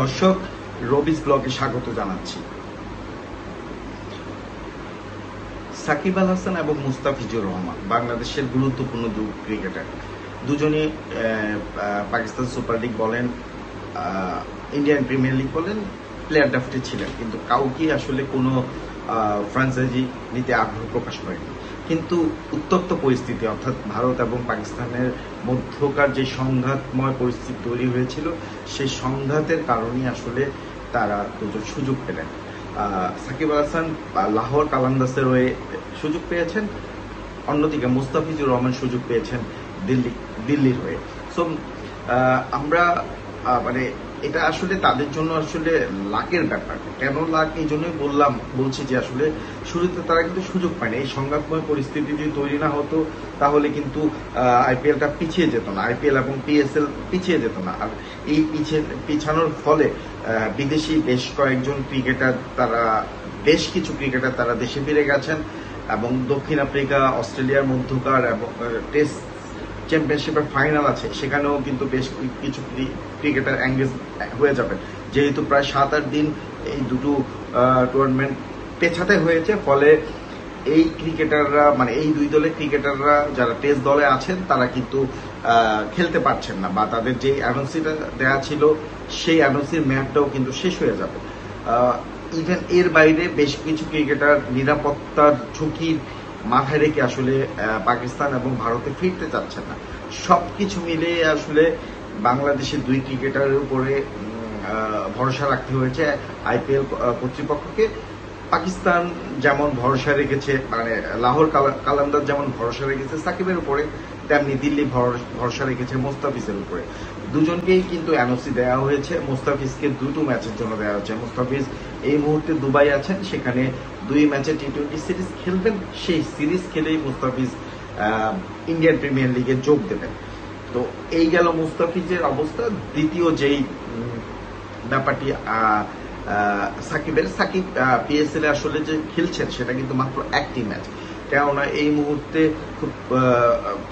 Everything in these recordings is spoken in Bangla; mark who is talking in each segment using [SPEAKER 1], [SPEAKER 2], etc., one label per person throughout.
[SPEAKER 1] দর্শক রবিস ব্লগে স্বাগত জানাচ্ছি। সাকিব আল হাসান এবং মুস্তাফিজুর রহমান বাংলাদেশের গুরুত্বপূর্ণ দু ক্রিকেটার। আহ, পাকিস্তান সুপার লিগ বলেন ইন্ডিয়ান প্রিমিয়ার লিগ বলেন প্লেয়ার ড্রাফটে ছিলেন। কিন্তু কাউকে আসলে কোনো ফ্রাঞ্চাইজি নিতে আগ্রহ প্রকাশ করেনি কিন্তু উত্তপ্ত পরিস্থিতি, অর্থাৎ ভারত এবং পাকিস্তানের মধ্যকার যে সংঘাতময় পরিস্থিতি তৈরি হয়েছিল, সেই সংঘাতের কারণেই আসলে তারা দুজন সুযোগ পেলেন। সাকিব আল হাসান লাহোর কালান্দাসের হয়ে সুযোগ পেয়েছেন, অন্যদিকে মুস্তাফিজুর রহমান সুযোগ পেয়েছেন দিল্লি, দিল্লির হয়ে। সো আমরা মানে এটা আসলে তাদের জন্য আসলে লাকের ব্যাপার। কেন লাক? এই জন্যই বললাম, বলছি যে আসলে শুরুতে তারা কিন্তু সুযোগ পায়নি এই সংঘাতময় পরিস্থিতি যদি তৈরি না হতো, তাহলে কিন্তু আইপিএলটা পিছিয়ে যেত না। আইপিএল এবং পিএসএল পিছিয়ে যেত না। আর এই পিছিয়ে পিছানোর ফলে বিদেশি বেশ কয়েকজন ক্রিকেটার তারা, বেশ কিছু ক্রিকেটার তারা দেশে ফিরে গেছেন এবং দক্ষিণ আফ্রিকা, অস্ট্রেলিয়ার মধ্যকার এবং টেস্ট চ্যাম্পিয়নশিপের ফাইনাল আছে, সেখানেও কিন্তু বেশ কিছু ক্রিকেটার এঙ্গেজ হয়ে যাবেন যেহেতু প্রায় সাত আট দিন এই দুটো টুর্নামেন্ট পেছাতে হয়েছে, ফলে এই ক্রিকেটাররা মানে এই দুই দলের ক্রিকেটাররা যারা টেস্ট দলে আছেন, তারা কিন্তু খেলতে পারছেন না, বা তাদের যে অ্যানোসিটা দেওয়া ছিল, সেই অ্যানোসির ম্যাপটাও কিন্তু শেষ হয়ে যাবে। ইভেন এর বাইরে বেশ কিছু ক্রিকেটার নিরাপত্তার ঝুঁকির মাথায় রেখে আসলে পাকিস্তান এবং ভারতে ফিরতে চাচ্ছেন না। সবকিছু মিলে আসলে বাংলাদেশের দুই ক্রিকেটারের উপরে ভরসা রাখতে হয়েছে আইপিএল কর্তৃপক্ষকে। পাকিস্তান যেমন ভরসা রেখেছে মানে লাহোর কালা- কালান্দার যেমন ভরসা রেখেছে, সাকিবের উপরে, তেমনি দিল্লি ভর- ভরসা রেখেছে মোস্তাফিজের উপরে। দুজনকেই কিন্তু এনওসি দেওয়া হয়েছে। মোস্তাফিজকে দুটো ম্যাচের জন্য দেওয়া হয়েছে মোস্তাফিজ এই মুহূর্তে দুবাই আছেন। সেখানে দুই ম্যাচে টি টোয়েন্টি সিরিজ খেলবেন। সেই সিরিজ খেলেই মুস্তাফিজ ইন্ডিয়ান প্রিমিয়ার লিগে যোগ দেবেন। তো এই গেল মুস্তাফিজের অবস্থা। দ্বিতীয় যেই ব্যাপারটি সাকিবের। সাকিব পিএসএল এ আসলে যে খেলছেন, সেটা কিন্তু মাত্র একটি ম্যাচ। কেননা এই মুহূর্তে খুব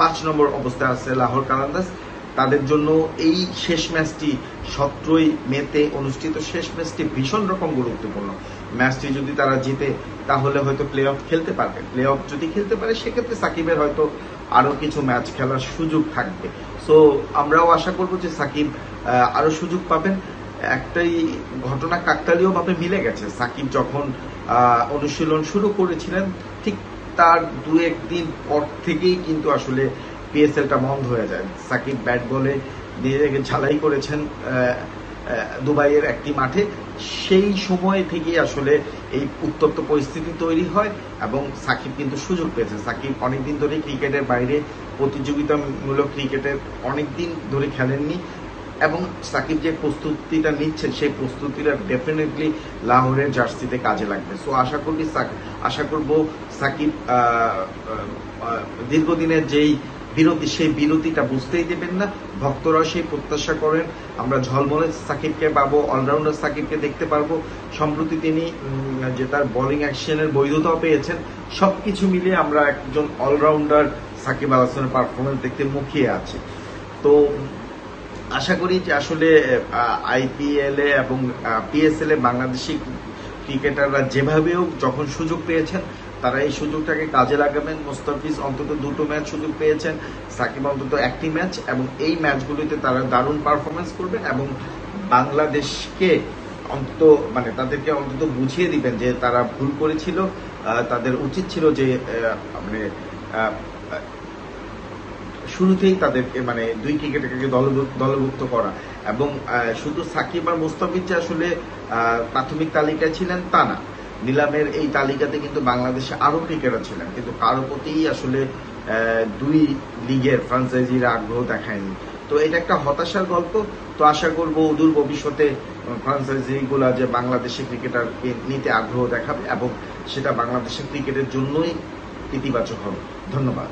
[SPEAKER 1] পাঁচ নম্বর অবস্থায় আছে লাহোর কালান্দাস তাদের জন্য এই শেষ ম্যাচটি সতেরোই মেতে অনুষ্ঠিত। শেষ ম্যাচটি ভীষণ রকম গুরুত্বপূর্ণ। ম্যাচটি যদি তারা জিতে তাহলে হয়তো প্লে অফ খেলতে পারবে। প্লে অফ যদি খেলতে পারে সেক্ষেত্রে সাকিবের হয়তো আরও কিছু ম্যাচ খেলার সুযোগ থাকবে। সো আমরাও আশা করব যে সাকিব আহ, আরও সুযোগ পাবেন। একটাই ঘটনা কাকতালীয় ভাবে মিলে গেছে। সাকিব যখন অনুশীলন শুরু করেছিলেন ঠিক তার দু একদিন পর থেকেই কিন্তু আসলে পিএসএলটা বন্ধ হয়ে যায়। সাকিব ব্যাট বলে নিজেকে ঝালাই করেছেন দুবাইয়ের একটি মাঠে। সেই সময় থেকেই আসলে এই উত্তপ্ত পরিস্থিতি তৈরি হয় এবং সাকিব কিন্তু সুযোগ পেয়েছে। সাকিব অনেকদিন ধরে ক্রিকেটের বাইরে, প্রতিযোগিতামূলক ক্রিকেটের অনেকদিন ধরে খেলেননি এবং সাকিব যে প্রস্তুতিটা নিচ্ছেন, সেই প্রস্তুতিটা ডেফিনেটলি লাহোরের জার্সিতে কাজে লাগবে। সো আশা করি আশা করব সাকিব দীর্ঘদিনের যেই বিরতি সেই বিরতিটা বুঝতেই দেবেন না। ভক্তরাও সেই প্রত্যাশা করেন। আমরা ঝলমলে সাকিবকে পাবো অলরাউন্ডার সাকিবকে দেখতে পারব। সম্প্রতি তিনি যে তার বোলিং অ্যাকশনের বৈধতাও পেয়েছেন। সবকিছু মিলিয়ে আমরা একজন অলরাউন্ডার সাকিব আল হাসানের পারফরমেন্স দেখতে মুখিয়ে আছি। তো, আশা করি যে আসলে আইপিএল এ এবং পিএসএল এ বাংলাদেশি ক্রিকেটাররা যেভাবেও যখন সুযোগ পেয়েছেন তারা এই সুযোগটাকে কাজে লাগাবেন। মোস্তাফিজ অন্তত দুটো ম্যাচ সুযোগ পেয়েছেন। সাকিব অন্তত একটি ম্যাচ এবং এই ম্যাচগুলিতে তারা দারুণ পারফরমেন্স করবেন এবং বাংলাদেশকে অন্তত মানে তাদেরকে অন্তত বুঝিয়ে দিবেন যে তারা ভুল করেছিল। তাদের উচিত ছিল যে মানে শুরুতেই তাদেরকে মানে দুই ক্রিকেটারকে দলভুক্ত করা। এবং শুধু সাকিব আর মুস্তাফিজ আসলে প্রাথমিক তালিকায় ছিলেন তা না। নিলামের এই তালিকাতে কিন্তু বাংলাদেশে আরও ক্রিকেটার ছিলেন, কিন্তু কারও প্রতিই আসলে দুই লিগের ফ্রাঞ্চাইজিরা আগ্রহ দেখায়নি। তো এটা একটা হতাশার গল্প। তো আশা করব অদূর ভবিষ্যতে ফ্রান্সাইজি গুলা যে বাংলাদেশে ক্রিকেটারকে নিতে আগ্রহ দেখাবে এবং সেটা বাংলাদেশের ক্রিকেটের জন্যই ইতিবাচক হবে। ধন্যবাদ।